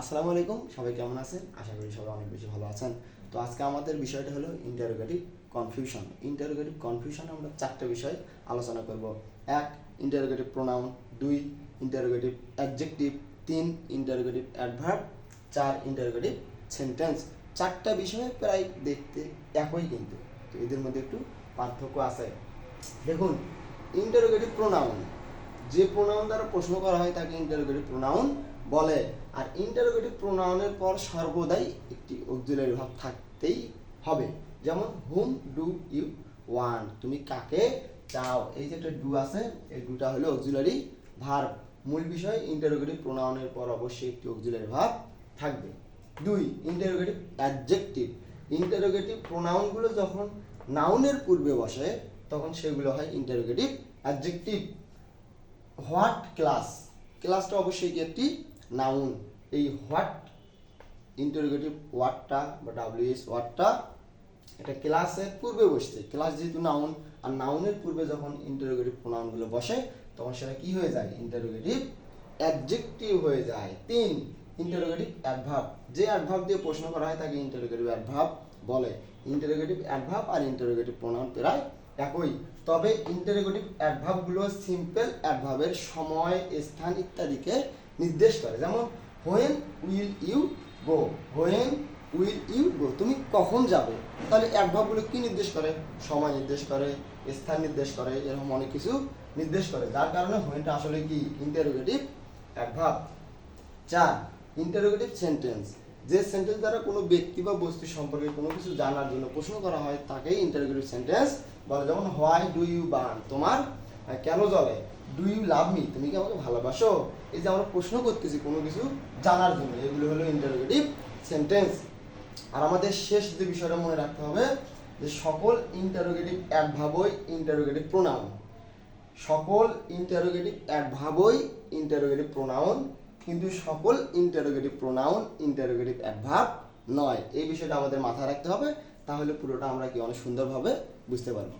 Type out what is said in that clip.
আসসালামু আলাইকুম, সবাই কেমন আছেন? আশা করি সবাই অনেক বেশি ভালো আছেন। তো আজকে আমাদের বিষয়টা হলো ইন্টারোগেটিভ কনফিউশন ইন্টারোগেটিভ কনফিউশন আমরা চারটে বিষয় আলোচনা করব। এক ইন্টারোগেটিভ প্রোনাউন দুই ইন্টারোগেটিভ অ্যাডজেক্টিভ তিন ইন্টারোগেটিভ অ্যাডভার্ব চার ইন্টারোগেটিভ সেন্টেন্স চারটা বিষয় প্রায় দেখতে একই কিন্তু। তো এদের মধ্যে একটু পার্থক্য আছে। দেখুন ইন্টারোগেটিভ প্রোনাউন যে প্রোনাউন দ্বারা প্রশ্ন করা হয় তাকে ইন্টারোগেটিভ প্রোনাউন বলে, আর ইন্টারোগেটিভ প্রোনাউনের পর সর্বদাই একটি অক্সিলারি ভাব থাকতেই হবে। যেমন হুম ডু ইউ ওয়ান তুমি কাকে চাও? এই যে একটা ডু আছে, এই ডুটা হলো অক্সিলারি ভার্ব মূল বিষয় ইন্টারোগেটিভ প্রোনাউনের পর অবশ্যই একটি অক্সিলারি ভাব থাকবে। দুই ইন্টারোগেটিভ অ্যাডজেক্টিভ ইন্টারোগেটিভ প্রোনাউনগুলো যখন নাউনের পূর্বে বসে, তখন সেগুলো হয় ইন্টারোগেটিভ অ্যাডজেক্টিভ হোয়াট ক্লাস ক্লাসটা অবশ্যই একটি নাউন এই হোয়াট ইন্টারোগেটিভ ওয়ার্ডটা বা ডাব্লিউএস ওয়ার্ডটা এটা ক্লাসের পূর্বে বসছে। ক্লাস যেহেতু নাউন আর নাউনের পূর্বে যখন ইন্টারোগেটিভ প্রোনাউনগুলো বসে, তখন সেটা কি হয়ে যায়? ইন্টারোগেটিভ অ্যাডজেক্টিভ হয়ে যায়। তিন ইন্টারোগেটিভ অ্যাডভাব যে অ্যাডভাব দিয়ে প্রশ্ন করা হয়, তাকে ইন্টারোগেটিভ অ্যাডভাব বলে। ইন্টারোগেটিভ অ্যাডভাব আর ইন্টারোগেটিভ প্রোনাউন প্রায় একই। তবে ইন্টারোগেটিভ অ্যাডভাবগুলো সিম্পল অ্যাডভাবের সময়, স্থান ইত্যাদিকে নির্দেশ করে। যেমন when will you go when will you go তুমি কখন যাবে? তাহলে এক অ্যাডভার্বগুলো কি নির্দেশ করে? সময় নির্দেশ করে, স্থান নির্দেশ করে, এরকম অনেক কিছু নির্দেশ করে। যার কারণে হোয়েনটা আসলে কি? ইন্টারোগেটিভ অ্যাডভার্ব চার ইন্টারোগেটিভ সেন্টেন্স যে সেন্টেন্স দ্বারা কোনো ব্যক্তি বা বস্তু সম্পর্কে কোনো কিছু জানার জন্য প্রশ্ন করা হয়, তাকেই ইন্টারোগেটিভ সেন্টেন্স বলে। যেমন হোয়াই ডু ইউ বার্ন তোমার কেন জ্বলে ডু ইউ লাভ মি তুমি কি আমাকে ভালোবাসো? এই যে আমরা প্রশ্ন করতেছি কোনো কিছু জানার জন্য। এগুলো হলো ইন্টারোগেটিভ সেন্টেন্স আর আমাদের শেষ যে বিষয়টা মনে রাখতে হবে, যে সকল ইন্টারোগেটিভ অ্যাডভাবই ইন্টারোগেটিভ প্রোনাউন সকল ইন্টারোগেটিভ অ্যাডভাবই ইন্টারোগেটিভ প্রোনাউন কিন্তু সকল ইন্টারোগেটিভ প্রোনাউন ইন্টারোগেটিভ অ্যাডভার্ব নয়। এই বিষয়টা আমাদের মাথায় রাখতে হবে, তাহলে পুরোটা আমরা কি অনেক সুন্দরভাবে বুঝতে পারব।